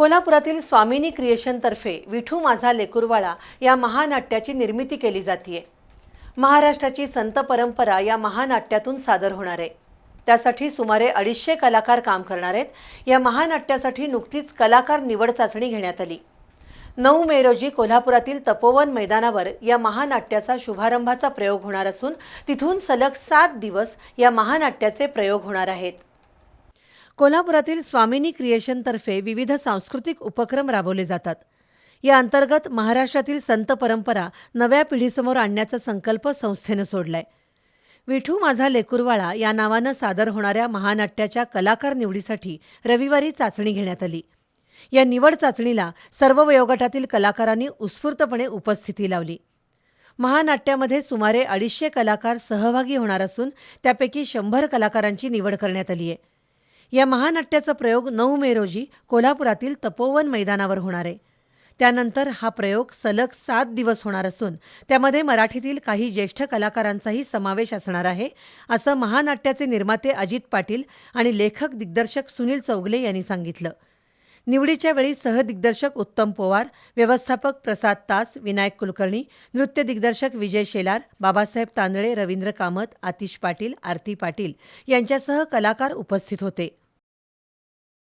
कोल्हापुरातील स्वामिनी क्रिएशनतर्फे विठू माझा लेकुरवाळा या महानाट्याची निर्मिती केली जाते महाराष्ट्राची संत परंपरा या महानाट्यातून सादर होणार. आहे त्यासाठी सुमारे अडीचशे कलाकार काम करणार आहेत. या महानाट्यासाठी नुकतीच कलाकार निवड चाचणी घेण्यात आली. नऊ मे रोजी कोल्हापुरातील तपोवन मैदानावर या महानाट्याचा शुभारंभाचा प्रयोग होणार असून तिथून सलग सात दिवस या महानाट्याचे प्रयोग होणार आहेत. कोल्हापुरातील स्वामिनी क्रिएशनतर्फे विविध सांस्कृतिक उपक्रम राबवले जातात. या अंतर्गत महाराष्ट्रातील संत परंपरा नव्या पिढीसमोर आणण्याचा संकल्प संस्थेनं सोडलाय. विठू माझा लेकुरवाळा या नावानं सादर होणाऱ्या महानाट्याच्या कलाकार निवडीसाठी रविवारी चाचणी घेण्यात आली. या निवड चाचणीला सर्व वयोगटातील कलाकारांनी उत्स्फूर्तपणे उपस्थिती लावली. महानाट्यामध्ये सुमारे अडीचशे कलाकार सहभागी होणार असून त्यापैकी शंभर कलाकारांची निवड करण्यात आली आहे या महानाट्याचा प्रयोग नऊ मे रोजी कोल्हापुरातील तपोवन मैदानावर होणार आहे. त्यानंतर हा प्रयोग सलग सात दिवस होणार असून त्यामध्ये मराठीतील काही ज्येष्ठ कलाकारांचाही समावेश असणार आहे असं महानाट्याचे निर्माते अजित पाटील आणि लेखक दिग्दर्शक सुनील चौगले यांनी सांगितलं. निवडीच्या वेळी सहदिग्दर्शक उत्तम पोवार व्यवस्थापक प्रसाद तास विनायक कुलकर्णी नृत्य दिग्दर्शक विजय शेलार बाबासाहेब तांदळे रवींद्र कामत आतिश पाटील आरती पाटील यांच्यासह कलाकार उपस्थित होते.